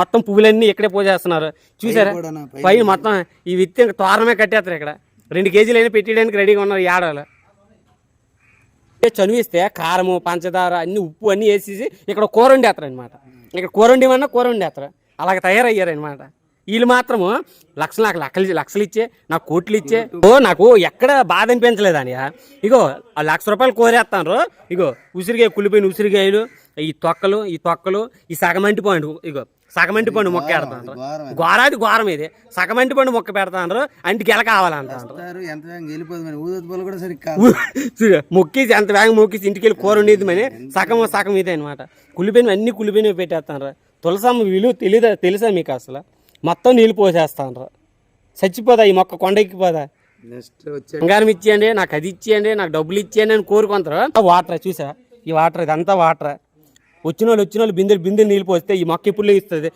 మొత్తం పువ్వులన్నీ ఇక్కడే పోసేస్తున్నారు. చూసారా? పైన మొత్తం ఈ విత్తి ఇంకా తోరణమే కట్టేస్తారు ఇక్కడ. రెండు కేజీలు అయినా పెట్టేయడానికి రెడీగా ఉన్నారు ఈ ఆడవాళ్ళు. ఏ చనువిస్తే కారము పంచదార అన్ని ఉప్పు అన్ని వేసేసి ఇక్కడ కూర వండేస్తారు అనమాట ఇక్కడ కూర వండిమన్నా కూర వండేస్తారు. అలాగ తయారయ్యారు అనమాట వీళ్ళు మాత్రము లక్షలు నాకు లక్షలు లక్షలు ఇచ్చే నాకు కోట్లు ఇచ్చే. ఓ నాకు ఎక్కడ బాధ అనిపించలేదు అని ఇగో ఆ లక్ష రూపాయలు కోరేస్తాను ఇగో ఉసిరికాయ కులిపోయిన ఉసిరికాయలు ఈ తొక్కలు ఈ తొక్కలు ఈ సగమంటి పండు ఇగో సగమంటి పండు మొక్క పెడతాను ఘోరం ఘోరాది ఘోరం ఇది. సగమంటి పండు మొక్క పెడతాను అంటికి ఎలా కావాలంటాను వస్తారు ఎంత కూడా మొక్కేసి ఎంత వేగం మొక్కేసి ఇంటికి వెళ్ళి కూర ఉండేది మని సగం సగం ఇదే అనమాట కులిపోయిన అన్ని కులిపోయినవి పెట్టేస్తాను తులసమ్మ విలువ తెలీదా తెలుసా మీకు అసలు? మొత్తం నీళ్ళు పోసేస్తాను చచ్చిపోదా ఈ మొక్క కొండెక్కిపోదా? నెక్స్ట్ వచ్చే బంగారం ఇచ్చేయండి నాకు అది ఇచ్చేయండి నాకు డబ్బులు ఇచ్చేయండి అని కోరుకుంటారు. వాటర్ చూసా ఈ వాటర్ ఇదంతా వాటర్. వచ్చిన వాళ్ళు వచ్చిన వాళ్ళు బిందెలు బిందెలు నీళ్ళు పోస్తే ఈ మొక్క ఎప్పుడు ఇస్తుంది.